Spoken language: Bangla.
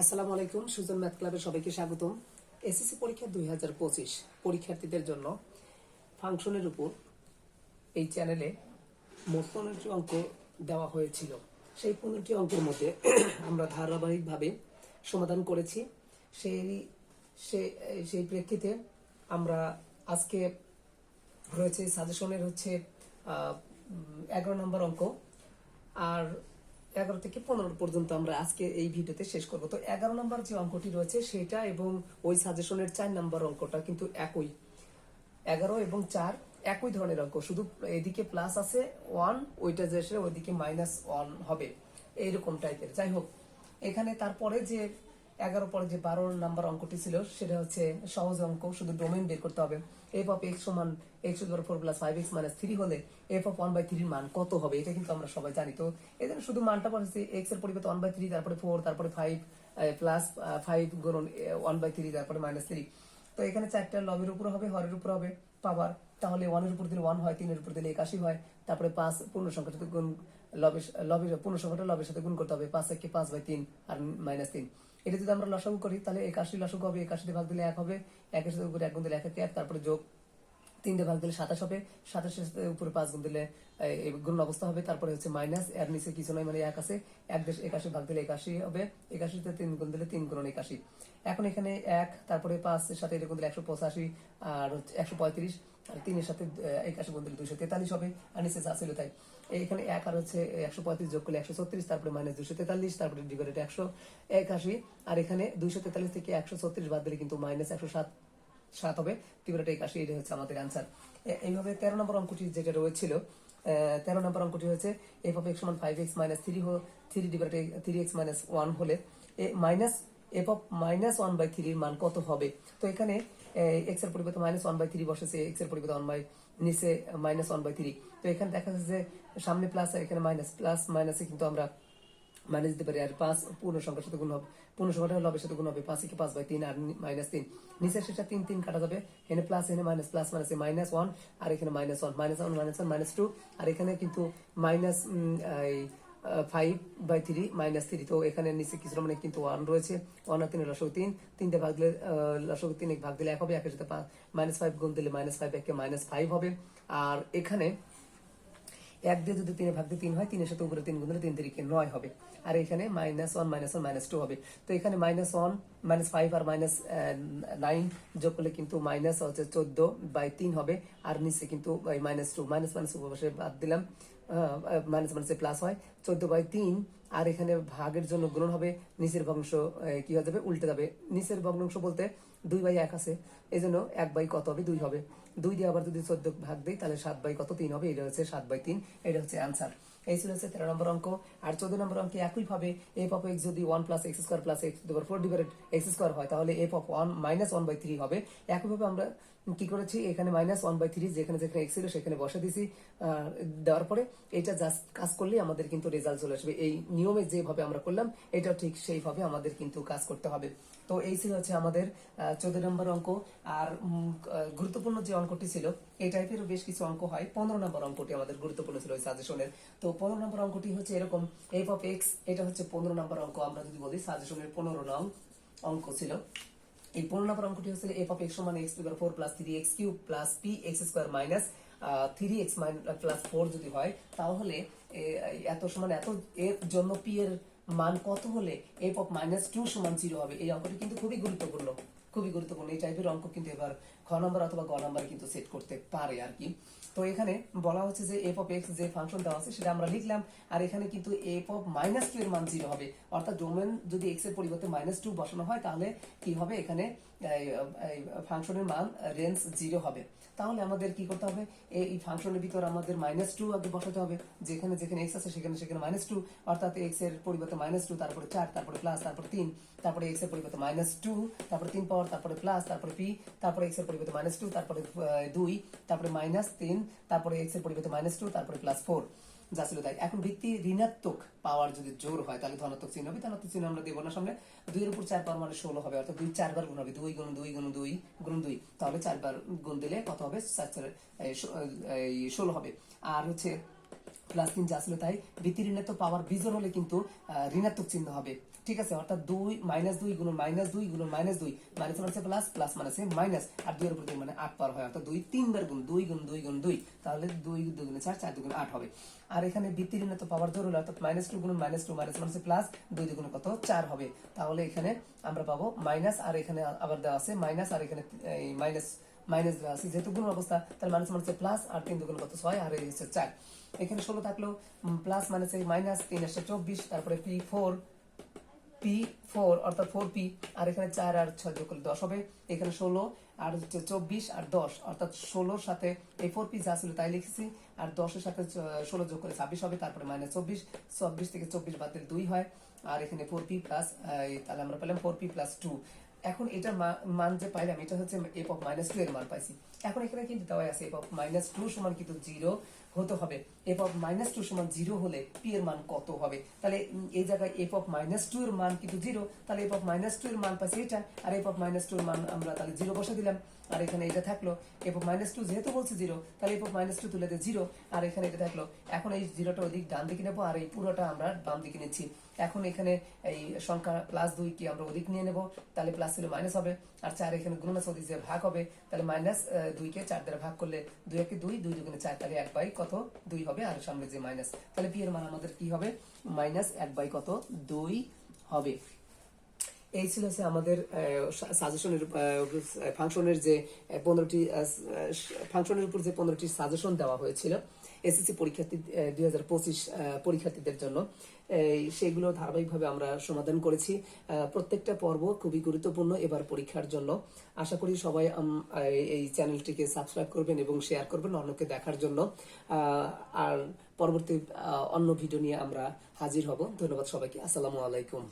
আসসালামু আলাইকুম, সুজন ম্যাথ ক্লাবের সবাইকে স্বাগতম। এসএসসি পরীক্ষা দুই হাজার পঁচিশ, পরীক্ষার্থীদের জন্য ফাংশনের উপর এই চ্যানেলে মোট পনেরোটি অঙ্ক দেওয়া হয়েছিল। সেই পনেরোটি অঙ্কের মধ্যে আমরা ধারাবাহিকভাবে সমাধান করেছি। সেই সেই প্রেক্ষিতে আমরা আজকে রয়েছে, সাজেশনের হচ্ছে এগারো নম্বর অঙ্ক। আর এগারো থেকে পনেরো পর্যন্ত আমরা আজকে এই ভিডিওতে শেষ করব। তো এগারো নম্বর যে অঙ্কটি রয়েছে, সেটা এবং ওই সাজেশনের চার নম্বর অঙ্কটা কিন্তু একই। এগারো এবং চার একই ধরনের অঙ্ক, শুধু এদিকে প্লাস আছে ওয়ান ওইটা যে ওইদিকে মাইনাস ওয়ান হবে। এইরকম টাইপের যাই হোক, এখানে তারপরে যে এগারো পরে যে বারো নাম্বার অঙ্কটি ছিল, সেটা হচ্ছে সহজ অঙ্ক, শুধু ডোমেন বের করতে হবে। এফ অফ এক্স সমান x to four plus five x minus three হলে এফ অফ ওয়ান বাই থ্রির মান কত হবে? এটা কিন্তু আমরা সবাই জানি। তো এখানে শুধু মানটা বলেছে এক্সের পরিবর্তে ওয়ান বাই থ্রি তারপরে ফোর তারপরে ফাইভ প্লাস ফাইভ গুণন ওয়ান বাই থ্রি তারপরে মাইনাস থ্রি তো এখানে চারটা লবের উপর হবে, হরের উপর হবে, পাওয়ার। তাহলে ওয়ানের উপর দিলে ওয়ান হয়, তিনের উপর দিলে একাশি হয়, তারপরে পাঁচ পূর্ণ সংখ্যার সাথে গুণ লবের লবের পূর্ণ সংখ্যাটা লবের সাথে গুণ করতে হবে, পাঁচ একে পাঁচ বাই তিন আর মাইনাস তিন। এটা যদি আমরা লসাগু করি, তাহলে একাশি লসাগু হবে একাশিতে ভাগ দিলে এক হবে একের সাথে উপরে এক গুণ দিলে এক একে, তারপরে যোগ তিনটে ভাগ দিলে সাতাশ হবে, সাতাশের সাথে উপরে পাঁচ গুণ দিলে গুণ অবস্থা হবে, তারপরে হচ্ছে মাইনাস, এর নিচে কিছু নয় মানে এক আছে, এক দেশ একাশি ভাগ দিলে একাশি হবে, একাশিতে তিন গুণ দিলে তিন গুণ একাশি। এখন এখানে এক, তারপরে পাঁচের সাথে গুণ দিলে একশো পঁচাশি, আর হচ্ছে একশো পঁয়ত্রিশ তিনের সাথে একাশি গুণ দিলে তেতাল্লিশ হবে, আর নিচে তাই। এখানে এক আর হচ্ছে একশো পঁয়ত্রিশ যোগ করলে একশো ছত্রিশ, তারপরে মাইনাস দুশো তেতাল্লিশ, তারপরে ডিভাইডেড একশো একাশি, আর এখানে দুইশো তেতাল্লিশ থেকে একশো ছত্রিশ বাদ দিলে কিন্তু মাইনাস একশো সাত সাত হবে। ত্রিপুরাটা একাশি, এটা হচ্ছে আমাদের অ্যান্সার এইভাবে তেরো নম্বর অঙ্কটি যেটা রয়েছিল তেরো নম্বর অঙ্কটি হচ্ছে এফ অফ এক্স সমান ফাইভ এক্স মাইনাস থ্রি হো three divide three x minus one হলে minus f of minus one by থ্রির মান কত হবে? তো এখানে এক্সের পরিবর্তে মাইনাস ওয়ান বাই থ্রি বসেছে এক্সের পরিবর্তে ওয়ান বাই নিচে মাইনাস ওয়ান বাই থ্রি তো এখানে দেখা যাচ্ছে যে সামনে প্লাস আর এখানে মাইনাস প্লাস মাইনাসে কিন্তু আমরা মাইনাস দিতে পারি। আর পাঁচ পূর্ণ সংখ্যার সাথে গুণ হবে পূর্ণ সংখ্যাটা লবের সাথে গুণ হবে। পাঁচ থেকে পাঁচ বাই তিন আর মাইনাস তিন। নিচের শেষটা তিন তিন কাটা যাবে। এখানে প্লাস এখানে minus plus minus minus one আর এখানে minus one minus one minus one minus two আর এখানে কিন্তু minus five by three minus three তো এখানে নিচে কিছু মানে কিন্তু ওয়ান রয়েছে। ওয়ান আর তিন লসক তিন। তিনটে ভাগ দিলে লসক তিন এক ভাগ দিলে এক হবে, একের সাথে মাইনাস ফাইভ গুণ দিলে মাইনাস ফাইভ একে মাইনাস ফাইভ হবে। আর এখানে এক দিয়ে যদি তিনে ভাগ দিয়ে তিন হয়, তিনের সাথে উপরে তিন গুণ দিলে তিন তিরিকে নয় হবে। আর এখানে minus one minus one minus two হবে। তো এখানে মাইনাস ওয়ান মাইনাস ফাইভ আর মাইনাস নাইন যোগ করলে কিন্তু মাইনাস হচ্ছে চোদ্দ বাই তিন হবে। আর নিচে কিন্তু মাইনাস টু মাইনাস মাইনাস উপবাসে বাদ দিলাম। মাইনাস মাইনাসে প্লাস হয়। চোদ্দ বাই তিন, আর এখানে ভাগের জন্য গুণন হবে, নিচের ভগ্নাংশ কি হয়ে যাবে? উল্টে যাবে। নিচের ভগ্নাংশ বলতে দুই বাই এক আছে। এই জন্য এক বাই কত হবে? দুই হবে। দুই দিয়ে আবার যদি চোদ্দ ভাগ দিই, তাহলে সাত বাই কত? তিন হবে। এটা হচ্ছে সাত বাই তিন। এটা হচ্ছে অ্যান্সার এই ছিল হচ্ছে তেরো নম্বর অঙ্ক আর চোদ্দ নম্বর অঙ্কে একইভাবে এফ অফ এক্স যদি one plus x square plus x four divided x square হয়, তাহলে f of one minus one by three হবে। একইভাবে আমরা কি করেছি? এখানে মাইনাস ওয়ান বাই থ্রি যেখানে যেখানে এক্স ছিল সেখানে বসে দিছি দেওয়ার পরে এটা জাস্ট কাজ করলে আমাদের কিন্তু রেজাল্ট চলে আসবে। এই নিয়মে যেভাবে আমরা করলাম, এটা ঠিক সেইভাবে আমাদের কিন্তু কাজ করতে হবে। তো এই ছিল হচ্ছে আমাদের চোদ্দ নম্বর অঙ্ক। আর গুরুত্বপূর্ণ যে অঙ্কটি ছিল এই টাইপের বেশ কিছু অঙ্ক হয়। পনেরো নম্বর অঙ্কটি আমাদের গুরুত্বপূর্ণ ছিল ওই সাজেশনের তো পনেরো নম্বর অঙ্কটি হচ্ছে এরকম এফ অফ এক্স এটা হচ্ছে পনেরো নম্বর অঙ্ক। আমরা যদি বলি সাজেশনের পনেরো নং অঙ্ক ছিল। এই পনেরো নম্বর অঙ্কটি হচ্ছে এফ অফ এক্স সমান x to four plus three x cube plus p x square minus three x plus four যদি হয়, তাহলে এত সমান এত, এর জন্য পি এর মান কত হলে এফ অফ মাইনাস টু সমান জিরো হবে? এই অঙ্কটি কিন্তু খুবই গুরুত্বপূর্ণ। খুবই গুরুত্বপূর্ণ। এই টাইপের অঙ্ক কিন্তু এবার খ নম্বর অথবা গ নম্বর কিন্তু সেট করতে পারে আর কি। তো এখানে বলা হচ্ছে যে এফ অফ এক্স যে ফাংশন দেওয়া আছে সেটা আমরা লিখলাম আর এখানে কিন্তু এফ অফ মাইনাস টু এর মান জিরো হবে। অর্থাৎ ডোমেন যদি এক্সের পরিবর্তে মাইনাস টু বসানো হয় তাহলে কি হবে? এখানে ফাংশনের মান রেঞ্জ জিরো হবে। তাহলে আমাদের কি করতে হবে? এই ফাংশনের ভিতর আমাদের মাইনাস টু আগে বসাতে হবে। যেখানে যেখানে এক্স আছে, সেখানে সেখানে মাইনাস টু অর্থাৎ এক্সের পরিবর্তে মাইনাস টু তারপরে চার, তারপরে প্লাস তারপরে তিন। তারপরে এক্সের পরিবর্তে মাইনাস টু তারপরে তিন পাওয়ার তারপরে প্লাস তারপরে পি তারপরে এক্সের পরিবর্তে মাইনাস টু তারপরে দুই, তারপরে মাইনাস তিন, তারপরে এক্সের পরিবর্তে মাইনাস টু তারপরে প্লাস ফোর যা ছিল তাই। এখন ভিত্তি ঋণাত্মক পাওয়ার যদি জোর হয়, তাহলে ধনাত্মক চিহ্ন হবে, ধনাত্মক চিহ্ন আমরা দেবো না সামনে দুইয়ের উপর চার বার মানে ষোলো হবে, অর্থাৎ দুই, চারবার গুণ হবে, দুই গুণ দুই গুণ দুই গুণ দুই। তাহলে চারবার গুণ দিলে কত হবে? চার চার ষোলো হবে। আর হচ্ছে প্লাস তিন যা ছিল তাই, ভিত্তি ঋণাত্মক পাওয়ার বিজোর হলে কিন্তু ঋণাত্মক চিহ্ন হবে। ঠিক আছে, অর্থাৎ দুই মাইনাস দুই গুণ মাইনাস দুই গুণ মাইনাস দুই মাইনাস মানে প্লাস প্লাস মানে মাইনাস আর দুইয়ের উপর দুই মানে আট পার হয়, অর্থাৎ দুই তিনবার গুণ দুই গুণ দুই গুণ দুই, তাহলে দুই দুগুণে চার চার দুগুণে আট হবে। আর এখানে বৃত্তির ঋণাত্মক তো পাওয়ার হলো অর্থাৎ মাইনাস টু গুণ মাইনাস টু মাইনাস মানে প্লাস দুই দুগুণে কত? চার হবে। তাহলে এখানে আমরা পাবো মাইনাস আর এখানে আবার দেওয়া আছে মাইনাস আর এখানে মাইনাস মাইনাস দেওয়া আছে। যেহেতু গুণ অবস্থা, তাহলে মাইনাস মানে প্লাস আর তিন দুগুণ কত? ছয়, আর এই হচ্ছে চার। এখানে ষোলো থাকল প্লাস মাইনাস মাইনাস তিন আসছে চব্বিশ, তারপরে পি ফোর পি ফোর অর্থাৎ ফোর পি আর এখানে চার আর ছয় যোগ করলে দশ হবে। এখানে ষোলো, আর হচ্ছে চব্বিশ, আর দশ, অর্থাৎ ষোলোর সাথে এই ফোর পি যা ছিল তাই লিখেছি, আর দশের সাথে ষোলো যোগ করে ছাব্বিশ হবে, তারপরে মাইনাস চব্বিশ চব্বিশ থেকে চব্বিশ বাদ দিলে দুই হয়। আর এখানে ফোর পি প্লাস তাহলে আমরা পেলাম ফোর পি প্লাস টু এখন এটার মান যে পাইলাম, এটা হচ্ছে এফ অফ মাইনাস টু এর মান পাইছি। এখন এখানে কিন্তু দেওয়া আছে এফ অফ মাইনাস টু সমান কিন্তু জিরো হতে হবে। এফ অফ মাইনাস টু সমান জিরো হলে পি এর মান কত হবে? তাহলে এই জায়গায় এফ অফ মাইনাস টু এর মান কিন্তু জিরো তাহলে এফ অফ মাইনাস টু এর মান পাইছি এটা, আর এফ অফ মাইনাস টু এর মান আমরা তাহলে জিরো বসে দিলাম। আর এখানে এটা থাকল এফ মাইনাস টু যেহেতু বলছে জিরো তাহলে এফ মাইনাস টু তুলে জিরো আর এখানে এটা থাকল। এখন এই জিরোটা ওদিক ডান দিকে নেব, আর এই পুরোটা আমরা বাম দিকে নিচ্ছি। এখন এখানে এই সংখ্যা প্লাস দুই কি আমরা ওদিক নিয়ে নেব, তাহলে প্লাস ছিল মাইনাস হবে, আর চার এখানে গুণ আছে, ওদিক যে ভাগ হবে, তাহলে মাইনাস দুইকে চার দ্বারা ভাগ করলে দুই একে দুই দুই দুগুণে চার, তাহলে এক বাই কত দুই হবে, আর সামনে যে মাইনাস তাহলে এর মান আমাদের কি হবে? মাইনাস এক বাই কত দুই হবে। এই ছিল হচ্ছে আমাদের সাজেশনের ফাংশনের যে পনেরোটি ফাংশনের উপর যে পনেরোটি সাজেশন দেওয়া হয়েছিল এসএসসি পরীক্ষার্থী দুই হাজার পঁচিশ পরীক্ষার্থীদের জন্য। সেগুলো ধারাবাহিকভাবে আমরা সমাধান করেছি। প্রত্যেকটা পর্ব খুবই গুরুত্বপূর্ণ এবার পরীক্ষার জন্য। আশা করি সবাই এই- চ্যানেলটিকে সাবস্ক্রাইব করবেন এবং শেয়ার করবেন অন্যকে দেখার জন্য। আর পরবর্তী অন্য ভিডিও নিয়ে আমরা হাজির হব। ধন্যবাদ সবাইকে। আসসালামু আলাইকুম।